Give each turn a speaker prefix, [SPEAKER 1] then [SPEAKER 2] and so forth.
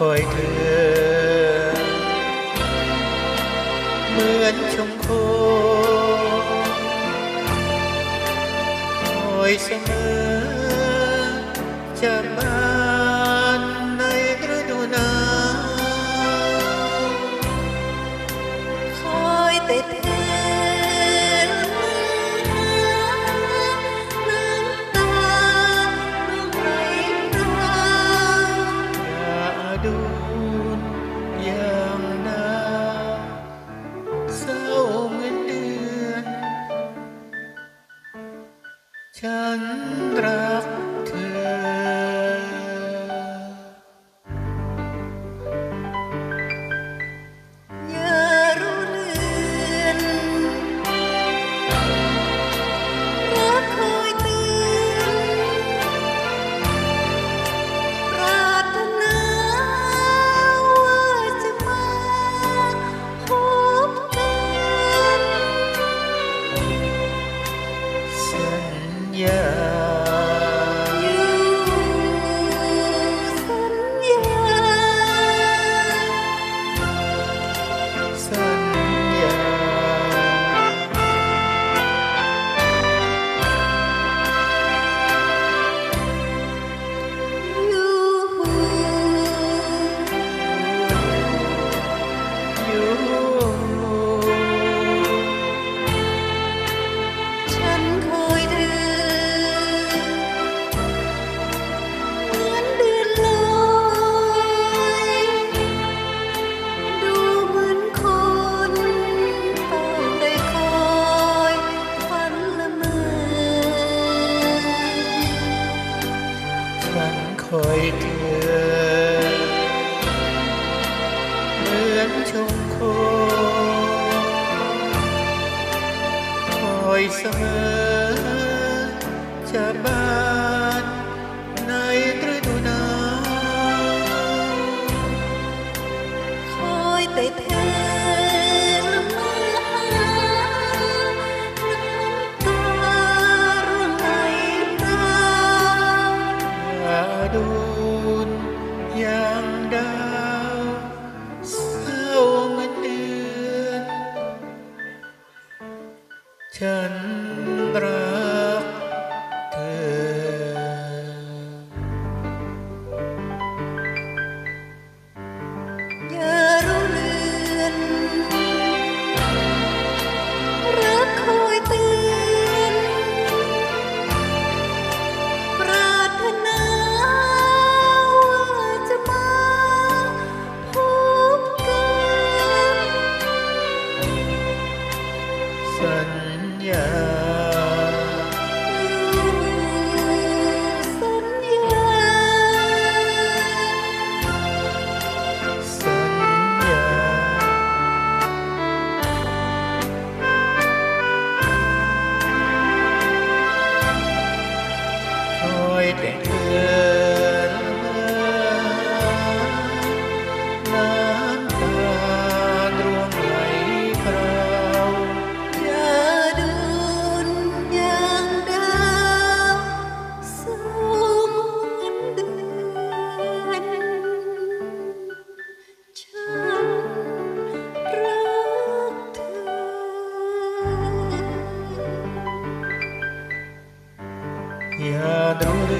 [SPEAKER 1] phải thương mướn trong khô. Hồi sớm ơi ฉันรัก อ
[SPEAKER 2] ยเธอเหมือน
[SPEAKER 1] ชมโคคอยเสมอจะบานในฤดูหนาว
[SPEAKER 2] คอยแต่เธอ
[SPEAKER 1] ฉันรักเธอ
[SPEAKER 2] อย่ารู้เลือนรักคอยเตือนปรารถนาว่าจะมาพบกัน
[SPEAKER 1] สัญ yeah യാതൊരു